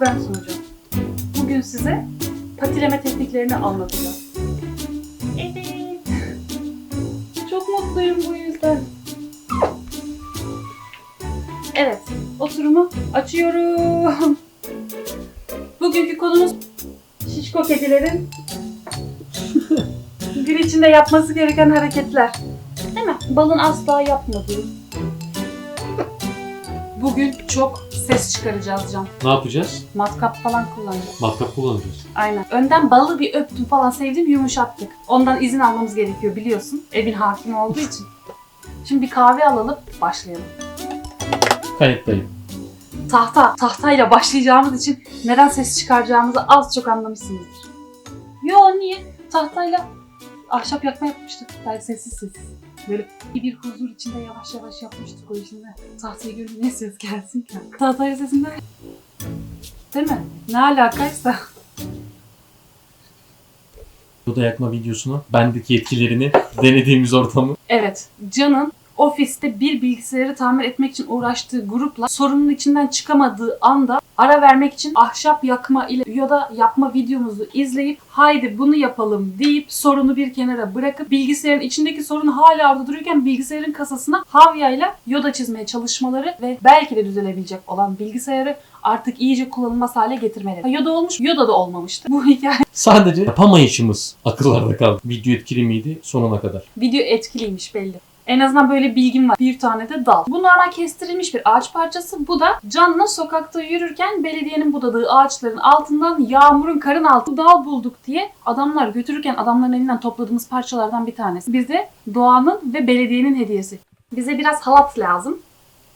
ben sunacağım. Bugün size patileme tekniklerini anlatacağım. Evet. Çok mutluyum bu yüzden. Evet, oturumu açıyorum. Bugünkü konumuz şişko kedilerin gün içinde yapması gereken hareketler. Değil mi? Balın asla yapmadığı. Bugün çok ses çıkaracağız Can. Ne yapacağız? Matkap falan kullanacağız. Matkap kullanacağız. Aynen. Önden balı bir öptüm falan sevdim yumuşattık. Ondan izin almamız gerekiyor biliyorsun. Evin hakimi olduğu için. Şimdi bir kahve alalım başlayalım. Kayıttayım. Tahta, tahtayla başlayacağımız için neden ses çıkaracağımızı az çok anlamışsınızdır. Yo niye? Tahtayla ahşap yakma yapmıştık. Böyle sessiz sessiz. Böyle bir huzur içinde yavaş yavaş yapmıştık o işini. Tahtayı görünce ne ses gelsin ki? Tahtaya sesinden... Değil mi? Ne alakaysa. Oda yakma videosunu, bendeki yetkilerini, denediğimiz ortamı. Evet, Can'ın ofiste bir bilgisayarı tamir etmek için uğraştığı grupla sorunun içinden çıkamadığı anda ara vermek için ahşap yakma ile yoda yapma videomuzu izleyip haydi bunu yapalım deyip sorunu bir kenara bırakıp bilgisayarın içindeki sorun hala orada dururken bilgisayarın kasasına havyayla yoda çizmeye çalışmaları ve belki de düzelebilecek olan bilgisayarı artık iyice kullanılmaz hale getirmeleri. Yoda olmuş, Yoda da olmamıştı. Bu hikaye Sadece yapamayışımız akıllarda kaldı. Video etkili miydi sonuna kadar? Video etkiliymiş belli. En azından böyle bilgim var. Bir tane de dal. Bu normal kestirilmiş bir ağaç parçası. Bu da Can'la sokakta yürürken belediyenin budadığı ağaçların altından yağmurun karın altı dal bulduk diye adamlar götürürken adamların elinden topladığımız parçalardan bir tanesi. Bize doğanın ve belediyenin hediyesi. Bize biraz halat lazım.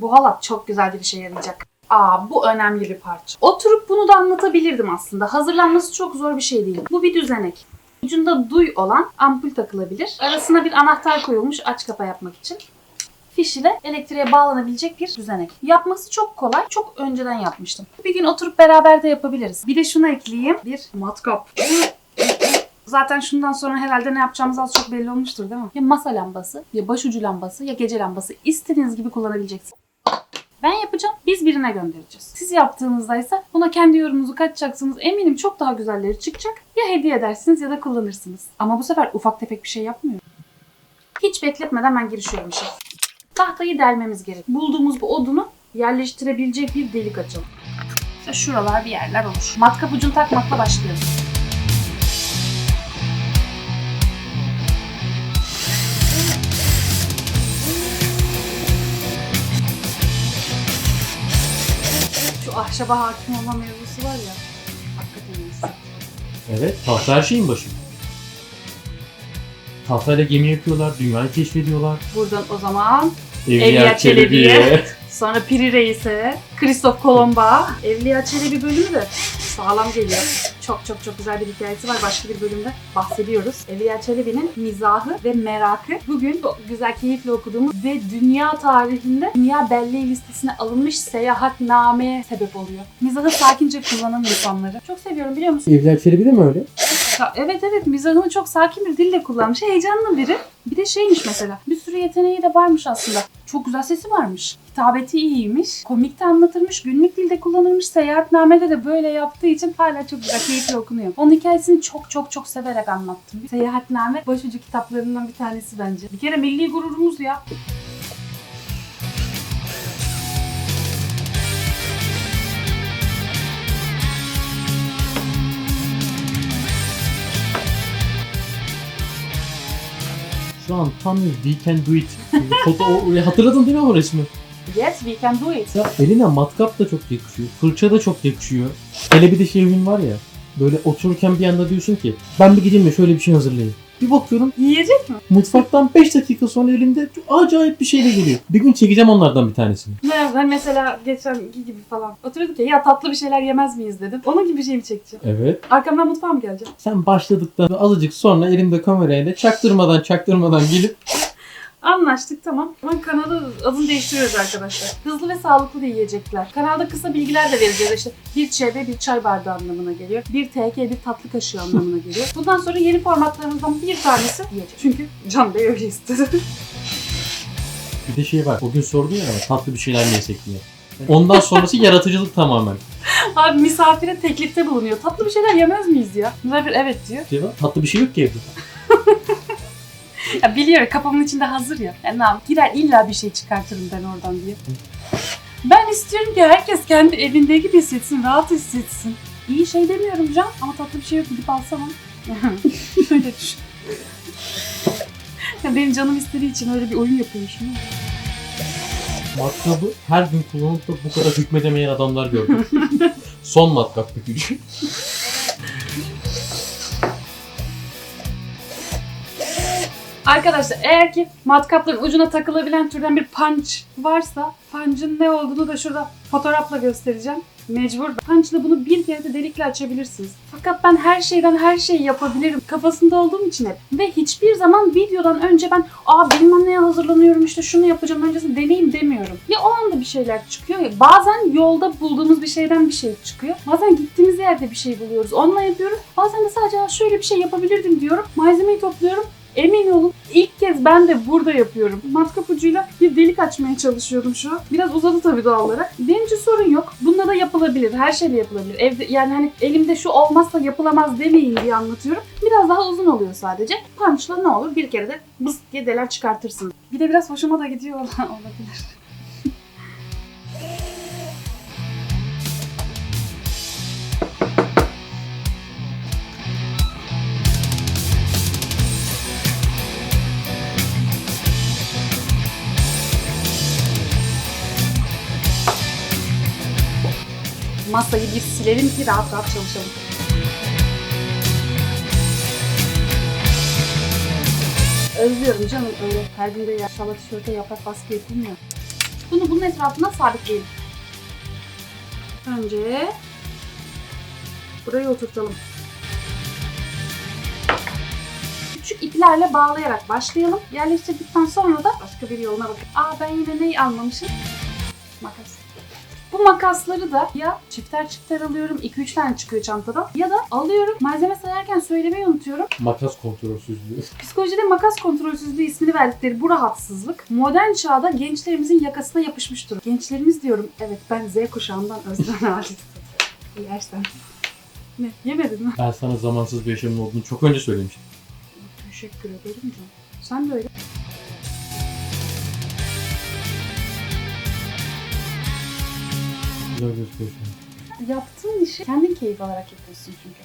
Bu halat çok güzel bir işe yarayacak. Aa bu önemli bir parça. Oturup bunu da anlatabilirdim aslında. Hazırlanması çok zor bir şey değil. Bu bir düzenek. Ucunda duy olan ampul takılabilir. Arasına bir anahtar koyulmuş aç kapa yapmak için. Fiş ile elektriğe bağlanabilecek bir düzenek. Yapması çok kolay. Çok önceden yapmıştım. Bir gün oturup beraber de yapabiliriz. Bir de şunu ekleyeyim. Bir matkap. Zaten şundan sonra herhalde ne yapacağımız az çok belli olmuştur değil mi? Ya masa lambası, ya başucu lambası, ya gece lambası. İstediğiniz gibi kullanabileceksiniz. Ben yapacağım, biz birine göndereceğiz. Siz yaptığınızda ise buna kendi yorumunuzu katacaksınız. Eminim çok daha güzelleri çıkacak. Ya hediye edersiniz ya da kullanırsınız. Ama bu sefer ufak tefek bir şey yapmıyorum. Hiç bekletmeden ben girişiyorum işe. Tahtayı delmemiz gerek. Bulduğumuz bu odunu yerleştirebilecek bir delik açalım. İşte şuralar bir yerler olur. Matkap ucunu takmakla başlıyoruz. Şu ahşaba hakim olma mevzusu var ya. Hakikaten iyisi. Evet, tahta her şeyin başı. Tahtayla gemi yapıyorlar, dünyayı keşfediyorlar. Buradan o zaman Evliya. Çelebi'ye. Sonra Piri Reis'e, Kristof Kolomba, Evliya Çelebi bölümü de sağlam geliyor. Çok çok çok güzel bir hikayesi var. Başka bir bölümde bahsediyoruz. Evliya Çelebi'nin mizahı ve merakı. Bugün o güzel keyifle okuduğumuz ve dünya tarihinde dünya belleği listesine alınmış seyahatnameye sebep oluyor. Mizahı sakince kullanan insanları. Çok seviyorum biliyor musun? Evliya Çelebi de mi öyle? Evet evet mizahını çok sakin bir dille kullanmış. Heyecanlı biri. Bir de şeymiş mesela. Bir sürü yeteneği de varmış aslında. Çok güzel sesi varmış. Hitabeti iyiymiş. Komik de anlatırmış. Günlük dilde kullanılmış. Seyahatnamede de böyle yaptığı için hala çok güzel keyifli okunuyor. Onun hikayesini çok çok çok severek anlattım. Seyahatname başucu kitaplarından bir tanesi bence. Bir kere milli gururumuz ya. Şu an tam bir We Can Do It. Foto, o- hatırladın değil mi o resmi? Yes we can do it. Ya eline matkap da çok yakışıyor. Fırça da çok yakışıyor. Hele bir de şey var ya. Böyle otururken bir anda diyorsun ki ben bir gideyim de şöyle bir şey hazırlayayım. Bir bakıyorum Yiyecek mi? mutfaktan 5 dakika sonra elimde çok acayip bir şeyle geliyor. Bir gün çekeceğim onlardan bir tanesini. Ne, ben mesela geçen gibi falan oturuyorduk ya ya tatlı bir şeyler yemez miyiz dedim. Onun gibi bir şey mi çekeceğim? Evet. Arkamdan mutfağa mı geleceğim? Sen başladıktan azıcık sonra elimde kamerayla çaktırmadan çaktırmadan gelip Anlaştık tamam. Ama kanalı adını değiştiriyoruz arkadaşlar. Hızlı ve sağlıklı da yiyecekler. Kanalda kısa bilgiler de vereceğiz. İşte bir çevre bir çay bardağı anlamına geliyor. Bir TK bir tatlı kaşığı anlamına geliyor. Bundan sonra yeni formatlarımızdan bir tanesi yiyecek. Çünkü Can Bey öyle istedi. bir de şey var. O gün sordu ya tatlı bir şeyler mi yesek diye. Ondan sonrası yaratıcılık tamamen. Abi misafire teklifte bulunuyor. Tatlı bir şeyler yemez miyiz ya? Misafir evet diyor. Cevap tatlı bir şey yok ki evde. Ya biliyor kafamın içinde hazır ya. Yani ne gider illa bir şey çıkartırım ben oradan diye. Ben istiyorum ki herkes kendi evinde gibi hissetsin, rahat hissetsin. İyi şey demiyorum Can ama tatlı bir şey yok gidip alsam. Şöyle düşün. Ya benim canım istediği için öyle bir oyun yapıyormuşum. Matkabı her gün kullanıp da bu kadar hükmedemeyen adamlar gördüm. Son matkap bir Arkadaşlar eğer ki matkapların ucuna takılabilen türden bir punch varsa punch'ın ne olduğunu da şurada fotoğrafla göstereceğim. Mecbur. Punch'la bunu bir kere de delikle açabilirsiniz. Fakat ben her şeyden her şeyi yapabilirim. Kafasında olduğum için hep. Ve hiçbir zaman videodan önce ben aa bilmem neye hazırlanıyorum işte şunu yapacağım öncesinde deneyim demiyorum. Ya o anda bir şeyler çıkıyor ya bazen yolda bulduğumuz bir şeyden bir şey çıkıyor. Bazen gittiğimiz yerde bir şey buluyoruz. Onunla yapıyoruz. Bazen de sadece "Aa, şöyle bir şey yapabilirdim diyorum. Malzemeyi topluyorum. Emin olun ilk kez ben de burada yapıyorum. Matkap ucuyla bir delik açmaya çalışıyordum şu. Biraz uzadı tabii doğal olarak. İçin sorun yok. Bunda da yapılabilir. Her şeyle yapılabilir. Evde yani hani elimde şu olmazsa yapılamaz demeyin diye anlatıyorum. Biraz daha uzun oluyor sadece. Punch'la ne olur bir kere de bıs diye deler çıkartırsın. Bir de biraz hoşuma da gidiyor olabilir. Masayı bir silelim ki rahat rahat çalışalım. Özlüyorum canım öyle her gün de yaşlı tişörte yaprak baskı yapılmıyor. Bunu bunun etrafına sabitleyelim. Önce burayı oturtalım. Küçük iplerle bağlayarak başlayalım. Yerleştirdikten sonra da başka bir yoluna bakın. Aa ben yine neyi almamışım? Makas. Bu makasları da ya çifter çifter alıyorum 2-3 tane çıkıyor çantadan ya da alıyorum malzeme sayarken söylemeyi unutuyorum. Makas kontrolsüzlüğü. Psikolojide makas kontrolsüzlüğü ismini verdikleri bu rahatsızlık modern çağda gençlerimizin yakasına yapışmış durumda. Gençlerimiz diyorum evet ben Z kuşağından Özden Halis. Yersen. Ne yemedin mi? Ben sana zamansız bir yaşamın olduğunu çok önce söylemiştim. Teşekkür ederim canım. Sen de öyle. Güzel gözüküyor şu an. Yaptığın işi kendin keyif alarak yapıyorsun çünkü.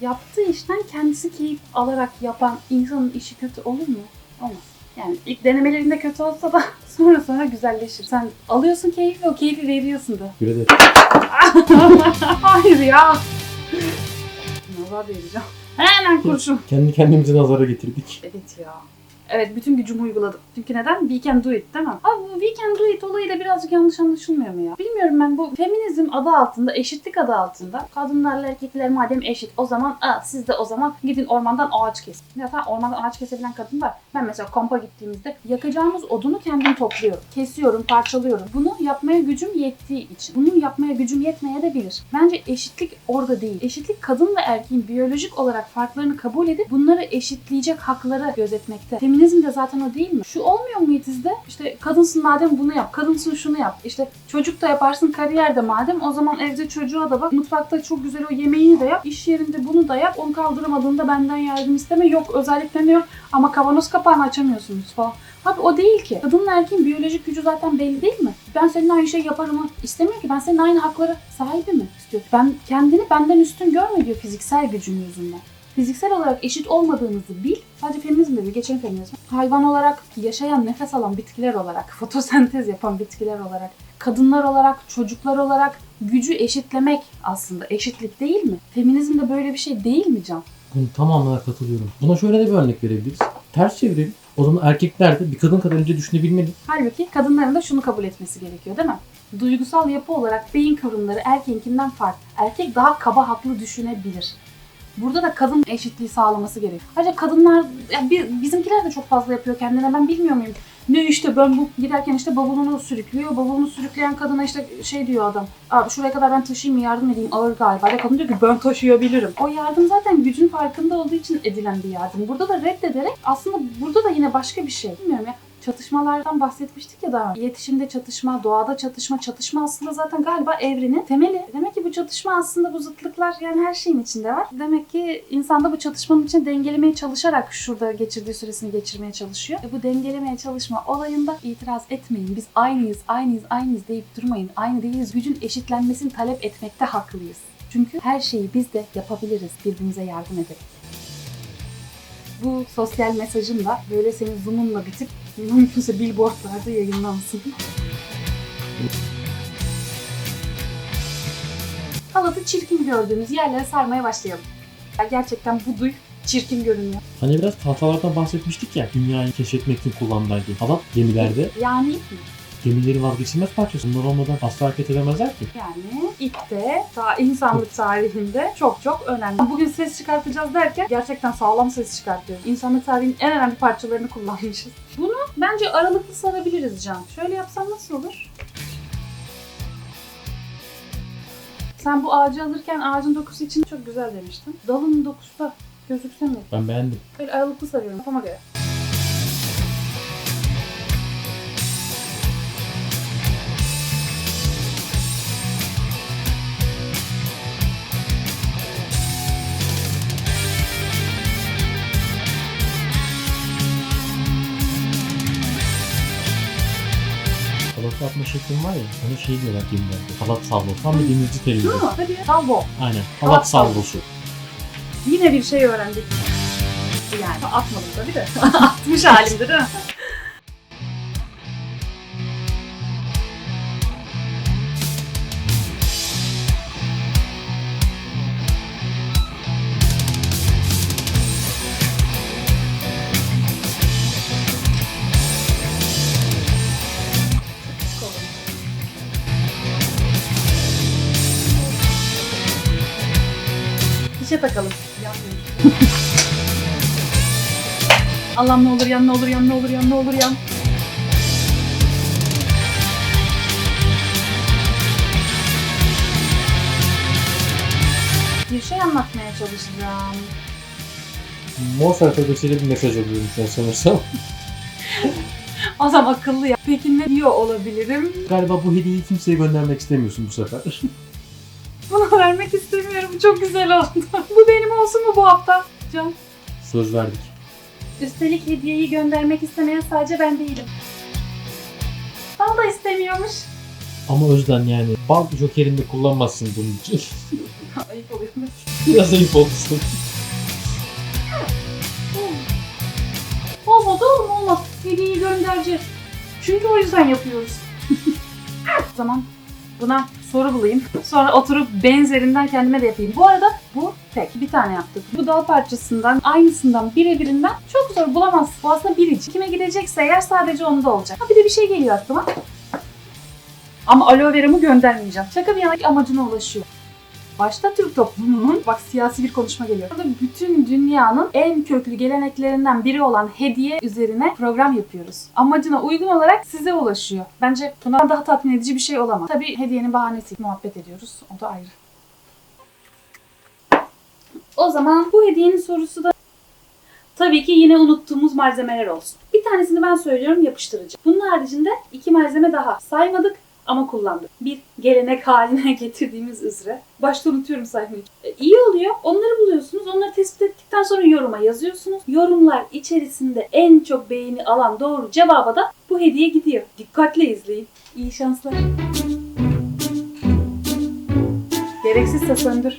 Yaptığı işten kendisi keyif alarak yapan insanın işi kötü olur mu? Olmaz. Yani ilk denemelerinde kötü olsa da sonra sonra güzelleşir. Sen alıyorsun keyfi ve o keyfi veriyorsun da. Güle de. Hayır ya. Nazar vereceğim. Hemen kurşun. Kendi kendimizi nazara getirdik. Evet ya. Evet bütün gücümü uyguladım. Çünkü neden? We can do it değil mi? Abi bu we can do it olayıyla birazcık yanlış anlaşılmıyor mu ya? Bilmiyorum ben bu feminizm adı altında, eşitlik adı altında kadınlarla erkekler madem eşit o zaman aa, siz de o zaman gidin ormandan ağaç kesin. Ya tamam ormandan ağaç kesebilen kadın var. Ben mesela kampa gittiğimizde yakacağımız odunu kendim topluyorum. Kesiyorum, parçalıyorum. Bunu yapmaya gücüm yettiği için. Bunu yapmaya gücüm yetmeye de bilir. Bence eşitlik orada değil. Eşitlik kadın ve erkeğin biyolojik olarak farklarını kabul edip bunları eşitleyecek hakları gözetmekte. Feminizm de zaten o değil mi? Şu olmuyor mu Yetiz'de? İşte kadınsın madem bunu yap, kadınsın şunu yap. İşte çocuk da yaparsın kariyer de madem o zaman evde çocuğa da bak. Mutfakta çok güzel o yemeğini de yap. iş yerinde bunu da yap. Onu kaldıramadığında benden yardım isteme. Yok özellikleniyor ama kavanoz kapağını açamıyorsunuz falan. Abi o değil ki. Kadınla erkeğin biyolojik gücü zaten belli değil mi? Ben senin aynı şey yaparımı istemiyor ki. Ben senin aynı haklara sahibi mi istiyor? Ben kendini benden üstün görme diyor fiziksel gücün yüzünden. Fiziksel olarak eşit olmadığınızı bil. Sadece feminizm değil, geçen feminizm. Hayvan olarak yaşayan, nefes alan bitkiler olarak, fotosentez yapan bitkiler olarak, kadınlar olarak, çocuklar olarak gücü eşitlemek aslında eşitlik değil mi? Feminizm de böyle bir şey değil mi Can? Bunu tamamen katılıyorum. Buna şöyle de bir örnek verebiliriz. Ters çevirelim. O zaman erkekler de bir kadın kadar önce düşünebilmeli. Halbuki kadınların da şunu kabul etmesi gerekiyor değil mi? Duygusal yapı olarak beyin kıvrımları erkeğinkinden farklı. Erkek daha kaba haklı düşünebilir. Burada da kadın eşitliği sağlaması gerekiyor. Ayrıca kadınlar, ya bir, bizimkiler de çok fazla yapıyor kendine ben bilmiyor muyum? Ne işte ben bu giderken işte bavulunu sürüklüyor. Bavulunu sürükleyen kadına işte şey diyor adam. Abi şuraya kadar ben taşıyayım yardım edeyim ağır galiba. Ya kadın diyor ki ben taşıyabilirim. O yardım zaten gücün farkında olduğu için edilen bir yardım. Burada da reddederek aslında burada da yine başka bir şey. Bilmiyorum ya Çatışmalardan bahsetmiştik ya daha. İletişimde çatışma, doğada çatışma, çatışma aslında zaten galiba evrenin temeli. Demek ki bu çatışma aslında bu zıtlıklar yani her şeyin içinde var. Demek ki insan da bu çatışmanın için dengelemeye çalışarak şurada geçirdiği süresini geçirmeye çalışıyor. E bu dengelemeye çalışma olayında itiraz etmeyin. Biz aynıyız, aynıyız, aynıyız deyip durmayın. Aynı değiliz. Gücün eşitlenmesini talep etmekte haklıyız. Çünkü her şeyi biz de yapabiliriz birbirimize yardım ederek. Bu sosyal mesajın da böyle senin zoom'unla bitip mümkünse billboardlarda yayınlansın. Halatı çirkin gördüğümüz yerlere sarmaya başlayalım. Ya Gerçekten bu duy çirkin görünüyor. Hani biraz tahtalardan bahsetmiştik ya dünyayı keşfetmek için kullanılan diye. Halat gemilerde Yani ip mi? gemileri vazgeçilmez parçası. Bunlar olmadan asla hareket edemezler ki. Yani ip de daha insanlık tarihinde çok çok önemli. Bugün ses çıkartacağız derken gerçekten sağlam ses çıkartıyoruz. İnsanlık tarihinin en önemli parçalarını kullanmışız. Bunu bence aralıklı sarabiliriz Can. Şöyle yapsam nasıl olur? Sen bu ağacı alırken ağacın dokusu için çok güzel demiştin. Dalın dokusu da gözükse mi? Ben beğendim. Böyle aralıklı sarıyorum kafama göre. Şeklim var ya ona şey diyorlar gemilerde. Halat. Tam bir denizci terimi. Değil mi? Hadi. Salvo. Aynen. Halat Halat salvosu. Yine bir şey öğrendik. Yani atmadım tabii de. Atmış halimde değil mi? Dişe takalım. Allah'ım ne olur yan ne olur yan ne olur yan ne olur yan. Bir şey anlatmaya çalışacağım. Mozart ötesiyle bir mesaj alıyorum şu an sanırsam. Adam akıllı ya. Peki ne diyor olabilirim? Galiba bu hediyeyi kimseye göndermek istemiyorsun bu sefer. Bunu vermek istemiyorum. Çok güzel oldu. bu benim olsun mu bu hafta? Can. Söz verdik. Üstelik hediyeyi göndermek istemeyen sadece ben değilim. Bal da istemiyormuş. Ama Özden yani bal jokerini de kullanmazsın bunun için. Ayıp oluyor. Biraz ayıp olsun. Olmadı oğlum olmaz. Hediyeyi göndereceğiz. Çünkü o yüzden yapıyoruz. o zaman buna soru bulayım. Sonra oturup benzerinden kendime de yapayım. Bu arada bu tek. Bir tane yaptık. Bu dal parçasından, aynısından, birebirinden çok zor bulamazsın. Bu aslında biricik. Kime gidecekse eğer sadece onu da olacak. Ha bir de bir şey geliyor aklıma. Ama aloe vera'mı göndermeyeceğim. Şaka bir yana amacına ulaşıyor. Başta Türk toplumunun, bak siyasi bir konuşma geliyor. Burada bütün dünyanın en köklü geleneklerinden biri olan hediye üzerine program yapıyoruz. Amacına uygun olarak size ulaşıyor. Bence bundan daha tatmin edici bir şey olamaz. Tabii hediyenin bahanesi muhabbet ediyoruz. O da ayrı. O zaman bu hediyenin sorusu da tabii ki yine unuttuğumuz malzemeler olsun. Bir tanesini ben söylüyorum yapıştırıcı. Bunun haricinde iki malzeme daha saymadık ama kullandık. Bir gelenek haline getirdiğimiz üzere. Başta unutuyorum saymayı. E, iyi oluyor. Onları buluyorsunuz. Onları tespit ettikten sonra yoruma yazıyorsunuz. Yorumlar içerisinde en çok beğeni alan doğru cevaba da bu hediye gidiyor. Dikkatle izleyin. İyi şanslar. Gereksizse söndür.